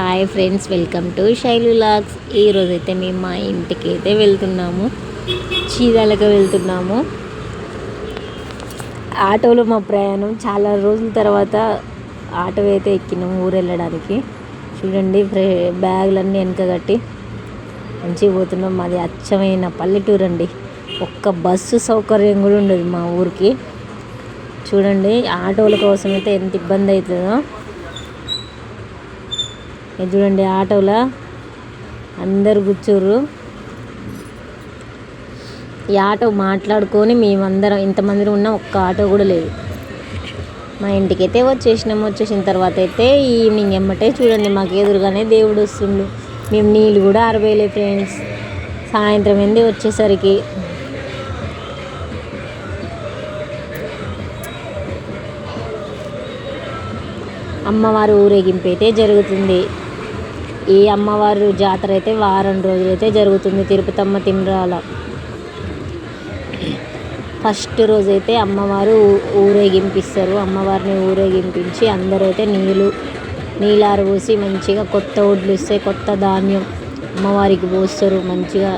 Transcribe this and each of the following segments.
Hi friends welcome to Shailu vlogs ఈరోజు అయితే మేము మా ఇంటికి అయితే వెళ్తున్నాము. చీరాలకు వెళ్తున్నాము. ఆటోలో మా ప్రయాణం చాలా రోజుల తర్వాత ఆటో అయితే ఎక్కినాము ఊరు వెళ్ళడానికి. చూడండి ఫ్రే బ్యాగులన్నీ వెనక కట్టి మంచిగా పోతున్నాం. మాది అచ్చమైన పల్లెటూరు అండి. ఒక్క బస్సు సౌకర్యం కూడా ఉండదు మా ఊరికి. చూడండి ఆటోల కోసం అయితే ఎంత ఇబ్బంది అవుతుందో. చూడండి ఆటోలో అందరు కూర్చోర్రు. ఈ ఆటో మాట్లాడుకొని మేమందరం ఇంతమంది ఉన్న ఒక్క ఆటో కూడా లేదు. మా ఇంటికి అయితే వచ్చేసినాము వచ్చేసిన తర్వాత అయితే ఈవినింగ్ ఎమ్మటే చూడండి మాకు ఎదురుగానే దేవుడు వస్తుండు. మేము నీళ్ళు కూడా ఆరబోయలే ఫ్రెండ్స్. సాయంత్రం ఏంది వచ్చేసరికి? అమ్మవారు ఊరేగింపు అయితే జరుగుతుంది. ఈ అమ్మవారు జాతర అయితే వారం రోజులైతే జరుగుతుంది తిరుపతమ్మ తిమ్రాల. ఫస్ట్ రోజైతే అమ్మవారు ఊ- ఊరేగింపిస్తారు. అమ్మవారిని ఊరేగింపించి అందరూ అయితే నీళ్ళు నీళ్ళారు పోసి మంచిగా కొత్త ఒడ్లు ఇస్తే కొత్త ధాన్యం అమ్మవారికి పోస్తారు. మంచిగా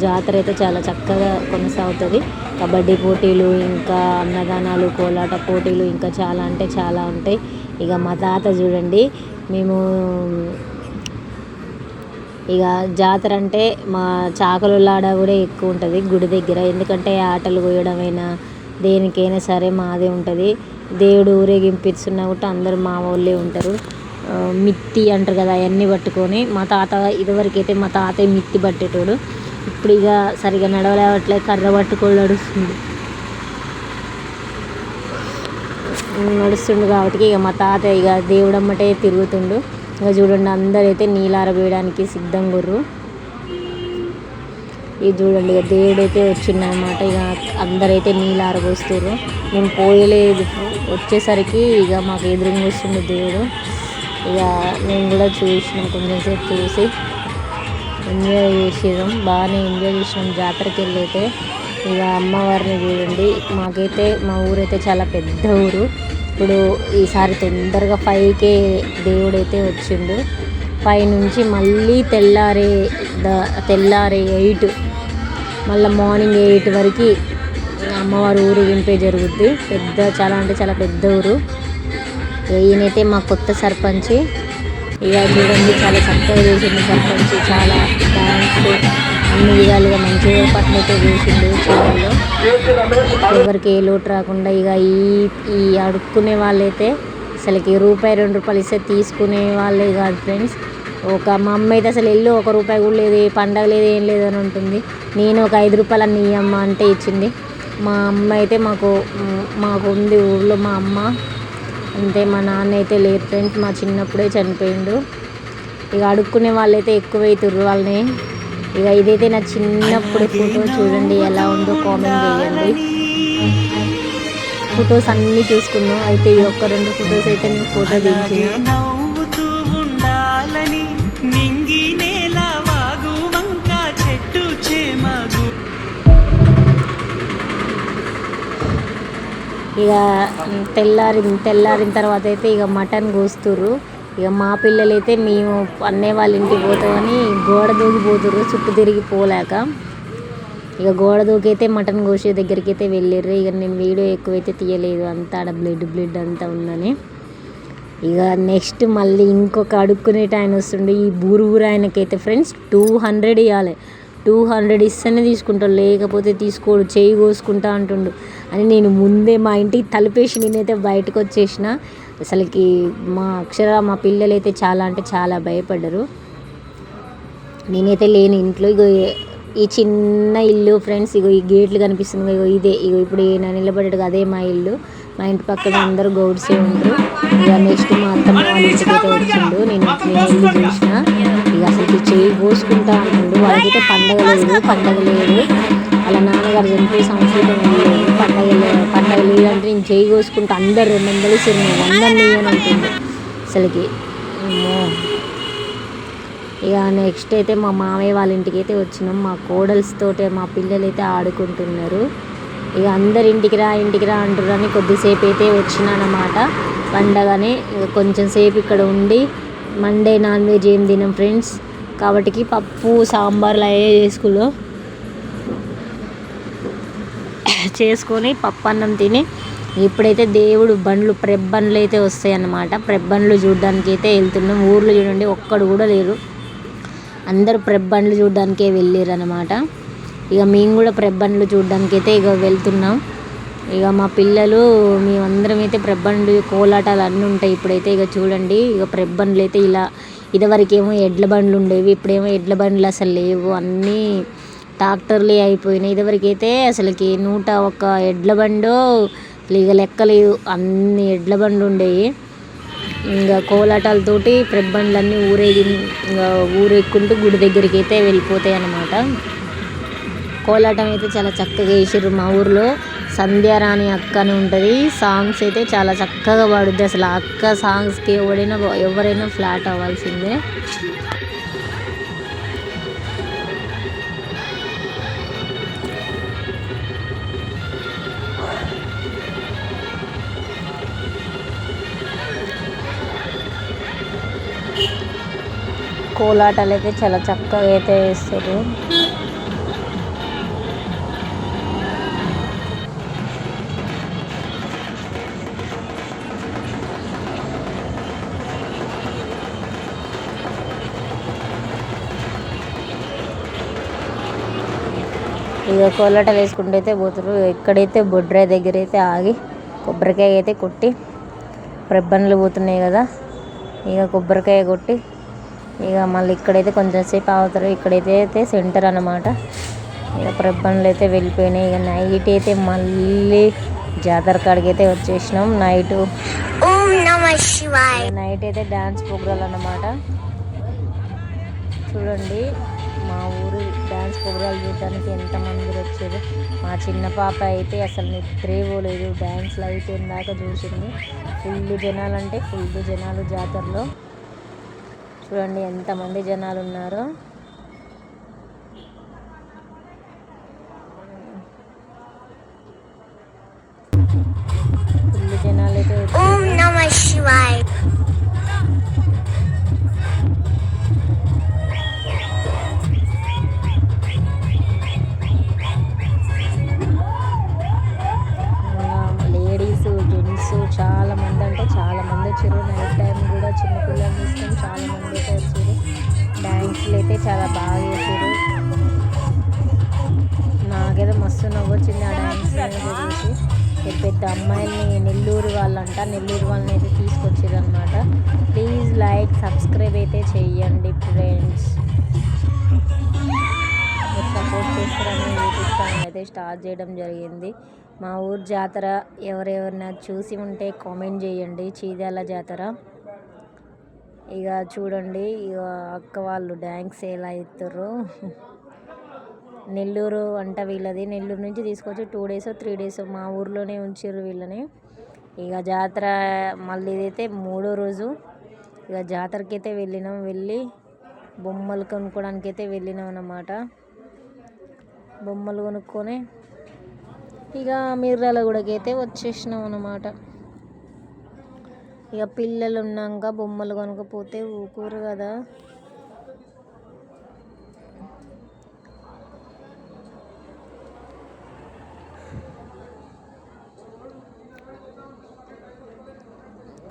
జాతర అయితే చాలా చక్కగా కొనసాగుతుంది. కబడ్డీ పోటీలు ఇంకా అన్నదానాలు కోలాట పోటీలు ఇంకా చాలా అంటే చాలా ఉంటాయి. ఇక మా తాత చూడండి మేము ఇక జాతర అంటే మా చాకలులాడ కూడా ఎక్కువ ఉంటుంది గుడి దగ్గర. ఎందుకంటే ఆటలు కోయడమైనా దేనికైనా సరే మాదే ఉంటుంది. దేవుడు ఊరేగింపిస్తున్నా కూడా అందరూ మా వాళ్ళే ఉంటారు. మిత్తి అంటారు కదా అవన్నీ పట్టుకొని మా తాత ఇదివరకైతే మా తాతయ్య మిత్తి పట్టేటోడు. ఇప్పుడు ఇక సరిగా నడవలేవట్లే కర్ర పట్టుకొని నడుస్తుంది. నడుస్తుండు కాబట్టి ఇక మా తాత ఇక దేవుడమ్మటే తిరుగుతుండు. ఇక చూడండి అందరైతే నీలారబోయడానికి సిద్ధంగా ఉర్రు ఇది చూడండి ఇక దేవుడైతే వచ్చిందనమాట ఇక అందరైతే నీళ్ళు ఆరబోస్తుర్రు మేము పోయలేదు. వచ్చేసరికి ఇక మాకు ఎదురుగా వస్తుంది దేవుడు. ఇక మేము కూడా చూసినాం కొంచెం సేపు చూసి. ఎంజాయ్ చేసినాం బాగానే ఎంజాయ్ చేసినాం. జాతరకి వెళ్ళైతే ఇక అమ్మవారిని చూడండి. మాకైతే మా ఊరైతే చాలా పెద్ద ఊరు. ఇప్పుడు ఈసారి తొందరగా ఫైవ్కే దేవుడైతే వచ్చిండు. ఫైవ్ నుంచి మళ్ళీ తెల్లారే ద తెల్లారే ఎయిట్ మళ్ళీ మార్నింగ్ ఎయిట్ వరకు అమ్మవారు ఊరేగింపే జరుగుద్ది. పెద్ద చాలా అంటే చాలా పెద్ద ఊరు. ఈయనైతే మా కొత్త సర్పంచ్. ఇక చూడండి చాలా చక్కగా చేసింది సర్పంచ్. చాలా థ్యాంక్స్ అన్ని విధాలుగా మంచిగా పట్నైతే చూసిండు చూడాలో ఎవరికి ఏ లోటు రాకుండా ఇక ఈ ఈ అడుక్కునే వాళ్ళైతే అసలుకి రూపాయి రెండు రూపాయలు ఇస్తే తీసుకునే వాళ్ళే కాదు ఫ్రెండ్స్. ఒక మా అమ్మ అయితే అసలు ఎల్లు ఒక రూపాయి కూడా లేదు ఏ పండగ లేదు ఏం లేదు అని ఉంటుంది నేను ఒక ఐదు రూపాయలు అన్ని అమ్మ అంటే ఇచ్చింది. మా అమ్మ అయితే మాకు మాకు ఉంది ఊళ్ళో మా అమ్మ. అంతే మా నాన్న అయితే లేరు ఫ్రెండ్స్ మా చిన్నప్పుడే చనిపోయిండు. ఇక అడుక్కునే వాళ్ళైతే ఎక్కువ అవుతుర్రు వాళ్ళని. ఇక ఇదైతే నా చిన్నప్పుడు ఫోటో చూడండి ఎలా ఉందో కామెంట్ చేయండి. ఫొటోస్ అన్నీ చూసుకున్నాం అయితే ఈ ఒక్క రెండు ఫొటోస్ అయితే నేను ఫోటో దించిన. ఇక తెల్లారిన తెల్లారిన తర్వాత అయితే ఇక మటన్ కోస్తుర్రు. ఇక మా పిల్లలైతే మేము అన్నయ్య వాళ్ళ ఇంటికి పోతామని గోడ దూకిపోతుర్రు చుట్టూ తిరిగి పోలేక. ఇక గోడ దూకైతే మటన్ కోసే దగ్గరికి అయితే వెళ్ళిర్రు. ఇక నేను వీడియో ఎక్కువైతే తీయలేదు. అంతా ఆడ బ్లడ్ బ్లడ్ అంతా ఉందని. ఇక నెక్స్ట్ మళ్ళీ ఇంకొక అడుక్కునేట ఆయన వస్తుండే. ఈ బూరు ఊరు ఆయనకైతే ఫ్రెండ్స్ టూ హండ్రెడ్ ఇవ్వాలి టూ హండ్రెడ్ ఇస్తేనే తీసుకుంటాడు. లేకపోతే తీసుకోడు. చేయి కోసుకుంటా అంటుండు. అని నేను ముందే మా ఇంటికి తలుపేసి నేనైతే బయటకు వచ్చేసిన. అసలుకి మా అక్షర మా పిల్లలు అయితే చాలా అంటే చాలా భయపడ్డారు. నేనైతే లేని ఇంట్లో ఇగో ఈ చిన్న ఇల్లు ఫ్రెండ్స్ ఇగో ఈ గేట్లు కనిపిస్తుంది ఇగో ఇదే ఇగో ఇప్పుడు నా నిలబడ్డాడు అదే మా ఇల్లు. మా ఇంటి పక్కన అందరూ గౌడ్సే ఉంటారు ఇక నెక్స్ట్ మా అత్తమ్మ వాళ్ళ ఇంటికి అయితే వచ్చిండు నేను నేను ఇల్లు చూసిన. ఇక అసలు చేయి పోసుకుంటా అంటుండు వాళ్ళకైతే పండగ లేదు పండగ లేదు. వాళ్ళ నాన్నగారు చనిపోయి సంవత్సరం పండగలు పండగలు లేదు లేదంటే నేను చేయి కోసుకుంటే అందరు రెండు వందలు ఇస్తారు నేను వందలు అసలుకి ఇక నెక్స్ట్ అయితే మా మామయ్య వాళ్ళ ఇంటికి అయితే వచ్చినాం. మా కోడల్స్తోటే మా పిల్లలు అయితే ఆడుకుంటున్నారు. ఇక అందరి ఇంటికి రా ఇంటికి రా అంటున్నారని కొద్దిసేపు అయితే వచ్చినానమాట పండగనే కొంచెం సేపు ఇక్కడ ఉండి మండే నాన్ వెజ్ ఏం తినం ఫ్రెండ్స్. కాబట్టికి పప్పు సాంబార్లు అయ్యే చేసుకున్నాం. చేసుకొని పప్పు అన్నం తిని ఇప్పుడైతే దేవుడు బండ్లు ప్రెబ్ బండ్లు అయితే వస్తాయి అన్నమాట ప్రెబ్ బండ్లు చూడడానికి అయితే వెళ్తున్నాం. ఊర్లో చూడండి ఒక్కడు కూడా లేరు అందరూ ప్రెబ్ బండ్లు చూడడానికే వెళ్ళారు అనమాట ఇక మేము కూడా ప్రెబ్ బండ్లు చూడడానికి అయితే ఇక వెళ్తున్నాం. ఇక మా పిల్లలు మేమందరం అయితే ప్రెబ్బండ్లు కోలాటాలు అన్నీ ఉంటాయి ఇప్పుడైతే. ఇక చూడండి ఇక ప్రబ్బండ్లు అయితే ఇలా ఇదివరకేమో ఎడ్ల బండ్లు ఉండేవి ఇప్పుడేమో ఎడ్ల బండ్లు అసలు లేవు. అన్నీ ట్రాక్టర్లే అయిపోయినాయి. ఇదివరకైతే అసలుకి నూట ఒక్క ఎడ్ల బండో ఇక లెక్కలేదు. అన్ని ఎడ్ల బండ్లు ఉండేవి ఇంకా కోలాటాలతోటి ప్రెబ్బండ్లన్నీ ఊరేగి ఇంకా ఊరెక్కుంటూ గుడి దగ్గరికి అయితే వెళ్ళిపోతాయి అన్నమాట. కోలాటం అయితే చాలా చక్కగా వేసారు మా ఊర్లో. సంధ్యారాణి అక్క అని ఉంటుంది. సాంగ్స్ అయితే చాలా చక్కగా పాడుద్ది. అసలు అక్క సాంగ్స్కి ఎవరైనా ఎవరైనా ఫ్లాట్ అవ్వాల్సిందే. కోలాటాలు అయితే చాలా చక్కగా అయితే వేస్తారు. ఇక కోలాటలు వేసుకుంటూ అయితే పోతారు ఎక్కడైతే బొడ్రాయి దగ్గర అయితే ఆగి కొబ్బరికాయ అయితే కొట్టి రెబ్బన్లు పోతున్నాయి కదా ఇక కొబ్బరికాయ కొట్టి ఇక మళ్ళీ ఇక్కడైతే కొంచెం సేపు ఆగుతారు. ఇక్కడైతే అయితే సెంటర్ అన్నమాట. ఇక ప్రబ్బన్లు అయితే వెళ్ళిపోయినాయి. ఇక నైట్ అయితే మళ్ళీ జాతర కాడికి అయితే వచ్చేసినాం. నైట్ నైట్ అయితే డ్యాన్స్ ప్రోగ్రాం అన్నమాట. చూడండి మా ఊరు డ్యాన్స్ ప్రోగ్రాలు చూడడానికి ఎంతమంది వచ్చారు. మా చిన్న పాప అయితే అసలు నిద్రే పోలేదు. డ్యాన్స్లు అయిపోయిన దాకా చూసింది. ఫుల్ జనాలు అంటే ఫుల్ జనాలు జాతరలో. చూడండి ఎంతమంది జనాలు ఉన్నారో పెద్ద అమ్మాయిని నెల్లూరు వాళ్ళంట నెల్లూరు వాళ్ళని అయితే తీసుకొచ్చారనమాట ప్లీజ్ లైక్ సబ్స్క్రైబ్ అయితే చేయండి ఫ్రెండ్స్ మీరు సపోర్ట్ చేస్తారని యూట్యూబ్ ఛానల్ అయితే స్టార్ట్ చేయడం జరిగింది. మా ఊరు జాతర ఎవరెవరినా చూసి ఉంటే కామెంట్ చేయండి. చీదాల జాతర. ఇక చూడండి ఇక అక్క వాళ్ళు డ్యాన్స్ ఎలా అవుతారు నెల్లూరు అంట వీళ్ళది. నెల్లూరు నుంచి తీసుకొచ్చి టూ డేస్ త్రీ డేస్ మా ఊర్లోనే ఉంచారు వీళ్ళని. ఇక జాతర మళ్ళీ ఇదైతే మూడో రోజు. ఇక జాతరకి అయితే వెళ్ళినాం. వెళ్ళి బొమ్మలు కొనుక్కోవడానికి అయితే వెళ్ళినాం అన్నమాట. బొమ్మలు కొనుక్కొని ఇక మిర్యాలగూడకి అయితే వచ్చేసినాం అన్నమాట. ఇక పిల్లలు ఉన్నాక బొమ్మలు కొనకపోతే ఊకూరు కదా.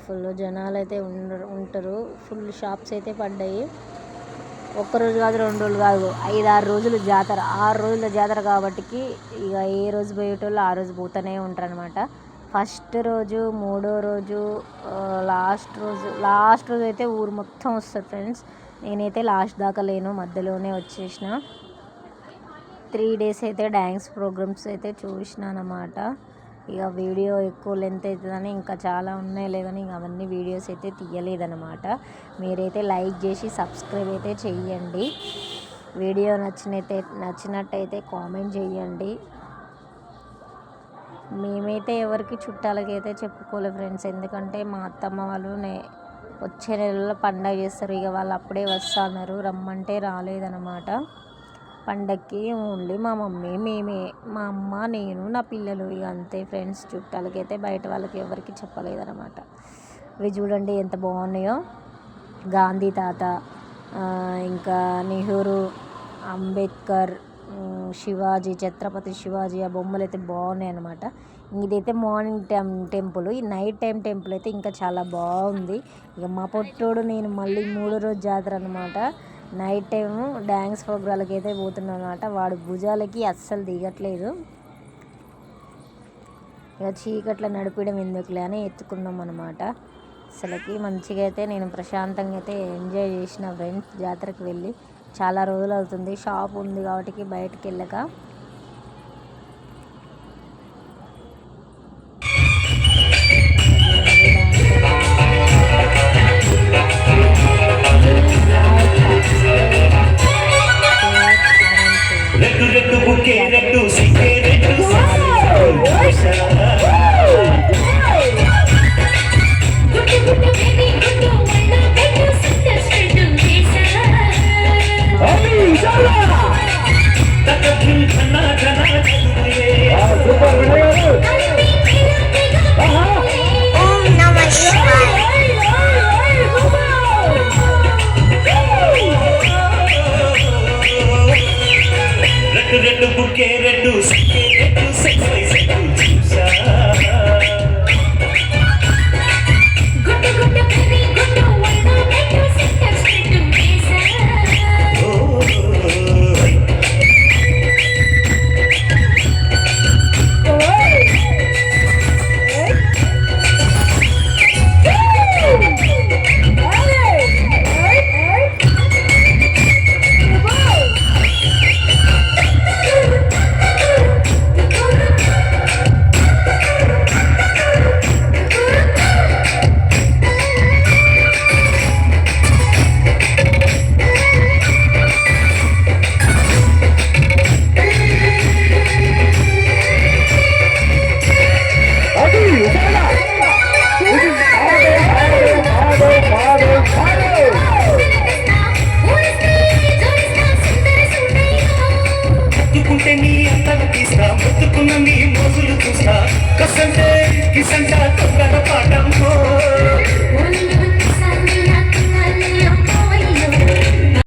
ఫుల్ జనాలు అయితే ఉండరు ఉంటారు. ఫుల్ షాప్స్ అయితే పడ్డాయి. ఒక్కరోజు కాదు రెండు రోజులు కాదు. ఐదు ఆరు రోజులు జాతర. ఆరు రోజుల జాతర కాబట్టికి ఇక ఏ రోజు పోయేటోళ్ళు ఆ రోజు పోతూనే ఉంటారు అనమాట ఫస్ట్ రోజు మూడో రోజు లాస్ట్ రోజు లాస్ట్ రోజు అయితే ఊరు మొత్తం వస్తారు ఫ్రెండ్స్. నేనైతే లాస్ట్ దాకా లేను మధ్యలోనే వచ్చేసిన. త్రీ డేస్ అయితే డ్యాన్స్ ప్రోగ్రామ్స్ అయితే చూసిన అనమాట ఇక వీడియో ఎక్కువ లెంత్ అవుతుందని ఇంకా చాలా ఉన్నాయి కానీ ఇంక అవన్నీ వీడియోస్ అయితే తీయలేదనమాట మీరైతే లైక్ చేసి సబ్స్క్రైబ్ అయితే చెయ్యండి. వీడియో నచ్చినైతే నచ్చినట్టయితే కామెంట్ చేయండి మేమైతే ఎవరికి చుట్టాలకైతే చెప్పుకోలేదు ఫ్రెండ్స్ ఎందుకంటే మా అత్తమ్మ వాళ్ళు నే వచ్చే నెలలో పండగ చేస్తారు. ఇక వాళ్ళు అప్పుడే వస్తున్నారు. రమ్మంటే రాలేదనమాట పండక్కి ఓన్లీ మా మమ్మీ మేమే మా అమ్మ నేను నా పిల్లలు ఇక అంతే ఫ్రెండ్స్ చుట్టాలకైతే బయట వాళ్ళకి ఎవరికి చెప్పలేదన్నమాట. ఇవి చూడండి ఎంత బాగున్నాయో. గాంధీ తాత ఇంకా నెహ్రూ అంబేద్కర్ శివాజీ ఛత్రపతి శివాజీ ఆ బొమ్మలు అయితే బాగున్నాయి అనమాట ఇదైతే మార్నింగ్ టైం టెంపుల్ ఈ నైట్ టైం టెంపుల్ అయితే ఇంకా చాలా బాగుంది. ఇక మా పొట్టోడు నేను మళ్ళీ మూడో రోజు జాతర అనమాట నైట్ టైము డ్యాన్స్ ప్రోగ్రాలకి అయితే పోతున్నాం అనమాట వాడు భుజాలకి అస్సలు దిగట్లేదు. ఇక చీకట్లో నడిపించడం ఎందుకులే అని ఎత్తుకున్నాం అనమాట అసలుకి మంచిగా అయితే నేను ప్రశాంతంగా అయితే ఎంజాయ్ చేసిన ఫ్రెండ్స్ జాతరకి వెళ్ళి. చాలా రోజులు అవుతుంది. షాప్ ఉంది కాబట్టి బయటకు వెళ్ళక.